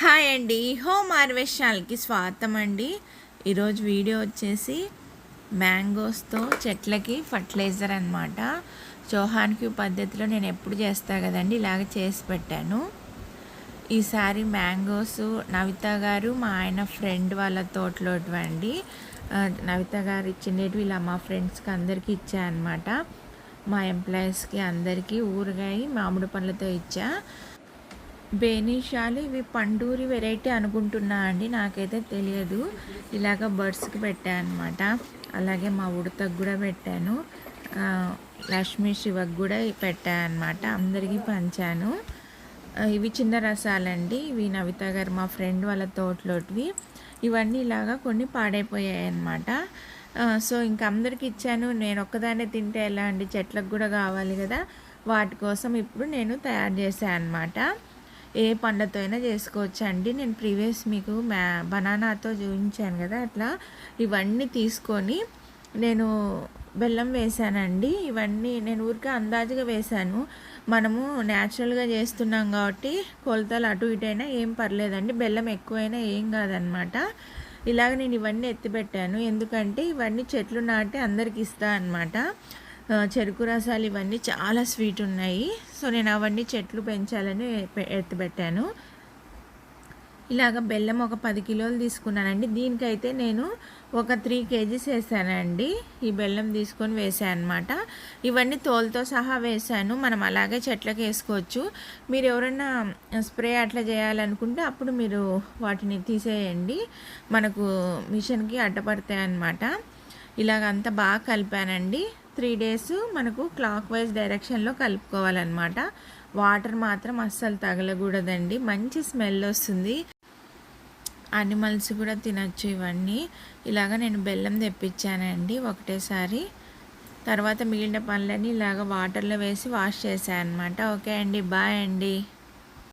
Hi అండి. Home హార్వెస్టాల్కి స్వాగతం అండి ఈరోజు వీడియో వచ్చేసి మ్యాంగోస్తో చెట్లకి ఫర్టిలైజర్ అనమాట చౌహాన్కి పద్ధతిలో నేను ఎప్పుడు చేస్తా కదండి ఇలాగ చేసి పెట్టాను. ఈసారి మ్యాంగోస్ నవిత గారు మా ఆయన ఫ్రెండ్ వాళ్ళ తోటలోటివండి అండి. నవిత గారు ఇచ్చినవి ఇలా మా ఫ్రెండ్స్కి అందరికీ ఇచ్చా అనమాట మా ఎంప్లాయీస్కి అందరికీ ఊరగాయ మామిడి పండ్లతో ఇచ్చా. బేనిషాలు ఇవి పండూరి వెరైటీ అనుకుంటున్నా అండి నాకైతే తెలియదు. ఇలాగ బర్డ్స్కి పెట్టాను అనమాట అలాగే మా ఉడతకు కూడా పెట్టాను. లక్ష్మీ శివకు కూడా పెట్టాను అనమాట అందరికీ పంచాను. ఇవి చిన్న రసాలండి. ఇవి నవిత గారు మా ఫ్రెండ్ వాళ్ళ తోటలోటివి. ఇవన్నీ ఇలాగా కొన్ని పాడైపోయాయి అనమాట సో ఇంక అందరికి ఇచ్చాను. నేను ఒక్కదాన్నే తింటే ఎలా అండి? చెట్లకు కూడా కావాలి కదా. వాటి కోసం ఇప్పుడు నేను తయారు చేశాను అనమాట ఏ పండ్లతో అయినా చేసుకోవచ్చు అండి నేను ప్రీవియస్ మీకు మ్యా బనానాతో చూపించాను కదా అట్లా. ఇవన్నీ తీసుకొని నేను బెల్లం వేసానండి. ఇవన్నీ నేను ఊరికే అందాజుగా వేశాను మనము న్యాచురల్గా చేస్తున్నాం కాబట్టి కొలతలు అటు ఇటు అయినా ఏం పర్లేదండి. బెల్లం ఎక్కువైనా ఏం కాదనమాట. ఇలాగ నేను ఇవన్నీ ఎత్తిపెట్టాను. ఎందుకంటే ఇవన్నీ చెట్లు నాటి అందరికి ఇస్తా అనమాట చెరుకు రసాలు ఇవన్నీ చాలా స్వీట్ ఉన్నాయి. సో నేను అవన్నీ చెట్లు పెంచాలని ఎత్తిపెట్టాను. ఇలాగ బెల్లం ఒక పది కిలోలు తీసుకున్నానండి. దీనికైతే నేను ఒక త్రీ కేజీస్ వేసానండి. ఈ బెల్లం తీసుకొని వేసాను అనమాట ఇవన్నీ తోలుతో సహా వేసాను. మనం అలాగే చెట్లకు వేసుకోవచ్చు. మీరు ఎవరైనా స్ప్రే అట్లా చేయాలనుకుంటే అప్పుడు మీరు వాటిని తీసేయండి. మనకు మిషన్కి అడ్డపడతాయి అన్నమాట ఇలాగ అంతా బాగా కలిపానండి. త్రీ డేస్ మనకు క్లాక్ వైజ్ డైరెక్షన్లో కలుపుకోవాలన్నమాట. వాటర్ మాత్రం అస్సలు తగలకూడదండి. మంచి స్మెల్ వస్తుంది. అనిమల్స్ కూడా తినచ్చు ఇవన్నీ. ఇలాగ నేను బెల్లం తెప్పించానండి ఒకటేసారి. తర్వాత మిగిలిన పనులన్నీ ఇలాగ వాటర్లో వేసి వాష్ చేశాను అనమాట ఓకే అండి. బాయ్ అండి.